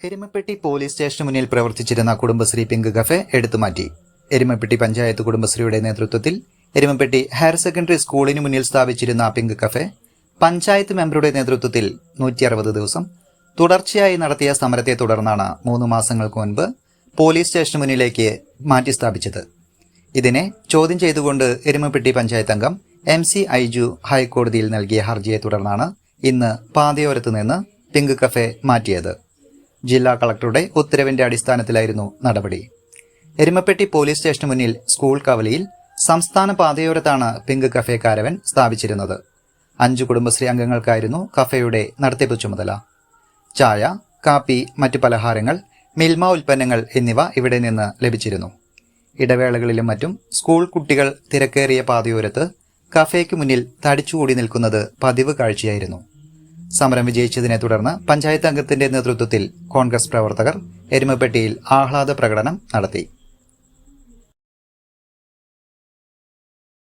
Erumapetty police സ്റ്റേഷന് മുന്നിൽ പ്രവർത്തിച്ചിരുന്ന കുടുംബശ്രീ പിങ്ക് കഫെ എടുത്തുമാറ്റി എരുമപ്പെട്ടി പഞ്ചായത്ത് കുടുംബശ്രീയുടെ നേതൃത്വത്തിൽ എരുമപ്പെട്ടി ഹയർ സെക്കൻഡറി സ്കൂളിന് മുന്നിൽ സ്ഥാപിച്ചിരുന്ന പിങ്ക് കഫെ പഞ്ചായത്ത് മെമ്പറുടെ നേതൃത്വത്തിൽ നൂറ്റി അറുപത് ദിവസം തുടർച്ചയായി നടത്തിയ സമരത്തെ തുടർന്നാണ് മൂന്ന് മാസങ്ങൾക്ക് മുൻപ് പോലീസ് സ്റ്റേഷന് മുന്നിലേക്ക് മാറ്റി സ്ഥാപിച്ചത്. ഇതിനെ ചോദ്യം ചെയ്തുകൊണ്ട് എരുമപ്പെട്ടി പഞ്ചായത്ത് അംഗം എം സി ഐജു ഹൈക്കോടതിയിൽ നൽകിയ ഹർജിയെ തുടർന്നാണ് ഇന്ന് പാതയോരത്ത് നിന്ന് പിങ്ക് കഫെ മാറ്റിയത്. ജില്ലാ കളക്ടറുടെ ഉത്തരവിന്റെ അടിസ്ഥാനത്തിലായിരുന്നു നടപടി. എരുമപ്പെട്ടി പോലീസ് സ്റ്റേഷന് മുന്നിൽ സ്കൂൾ കവലയിൽ സംസ്ഥാന പാതയോരത്താണ് പിങ്ക് കഫേ കാരവൻ സ്ഥാപിച്ചിരുന്നത്. അഞ്ചു കുടുംബശ്രീ അംഗങ്ങൾക്കായിരുന്നു കഫേയുടെ നടത്തിപ്പ് ചുമതല. ചായ കാപ്പി മറ്റു പലഹാരങ്ങൾ മിൽമ ഉൽപ്പന്നങ്ങൾ എന്നിവ ഇവിടെ നിന്ന് ലഭിച്ചിരുന്നു. ഇടവേളകളിലും മറ്റും സ്കൂൾ കുട്ടികൾ തിരക്കേറിയ പാതയോരത്ത് കഫേക്ക് മുന്നിൽ തടിച്ചുകൂടി നിൽക്കുന്നത് പതിവ് കാഴ്ചയായിരുന്നു. സമരം വിജയിച്ചതിനെ തുടർന്ന് പഞ്ചായത്ത് അംഗത്തിന്റെ നേതൃത്വത്തിൽ കോൺഗ്രസ് പ്രവർത്തകർ എരുമപ്പെട്ടിയിൽ ആഹ്ലാദ പ്രകടനം നടത്തി